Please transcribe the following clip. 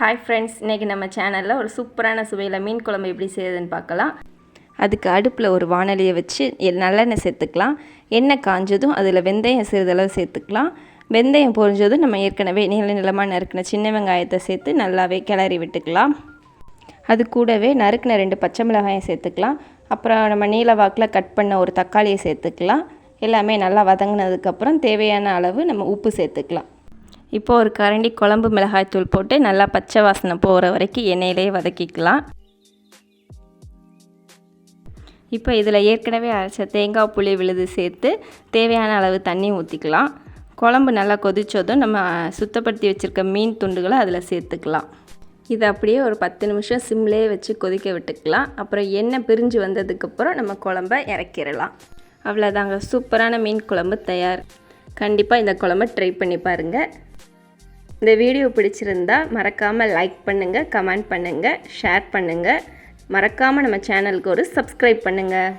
Hi friends இன்றைக்கி நம்ம சேனலில் ஒரு சூப்பரான சுவையில் மீன் குழம்பு எப்படி செய்யுதுன்னு பார்க்கலாம். அதுக்கு அடுப்பில் ஒரு வானலியை வச்சு எ- நல்லெண்ணெய் சேர்த்துக்கலாம். எண்ணெய் காஞ்சதும் அதில் வெந்தயம் சிறிதளவு சேர்த்துக்கலாம். வெந்தயம் பொரிஞ்சதும் நம்ம ஏற்கனவே நீள நிலமாக நறுக்கின சின்ன வெங்காயத்தை சேர்த்து நல்லாவே கிளறி விட்டுக்கலாம். அது கூடவே நறுக்கின ரெண்டு பச்சை மிளகாயை சேர்த்துக்கலாம். அப்புறம் நம்ம நீல வாக்கில் கட் பண்ண ஒரு தக்காளியை சேர்த்துக்கலாம். எல்லாமே நல்லா வதங்கினதுக்கப்புறம் தேவையான அளவு நம்ம உப்பு சேர்த்துக்கலாம். இப்போ ஒரு கரண்டி குழம்பு மிளகாய்த்தூள் போட்டு நல்லா பச்சை வாசனை போகிற வரைக்கும் எண்ணெயிலே வதக்கிக்கலாம். இப்போ இதில் ஏற்கனவே அரைச்ச தேங்காய் புளி விழுது சேர்த்து தேவையான அளவு தண்ணி ஊற்றிக்கலாம். குழம்பு நல்லா கொதிச்சதும் நம்ம சுத்தப்படுத்தி வச்சுருக்க மீன் துண்டுகளை அதில் சேர்த்துக்கலாம். இது அப்படியே ஒரு பத்து நிமிஷம் சிம்லேயே வச்சு கொதிக்க விட்டுக்கலாம். அப்புறம் எண்ணெய் பிரிஞ்சு வந்ததுக்கப்புறம் நம்ம குழம்ப இறக்கிடலாம். அவ்வளோதாங்க சூப்பரான மீன் குழம்பு தயார். கண்டிப்பாக இந்த குழம்பு ட்ரை பண்ணி பாருங்கள் இந்த வீடியோ பிடிச்சிருந்தா மறக்காமல் லைக் பண்ணுங்கள் கமெண்ட் பண்ணுங்கள் ஷேர் பண்ணுங்கள் மறக்காமல் நம்ம சேனலுக்கு ஒரு சப்ஸ்கிரைப் பண்ணுங்கள்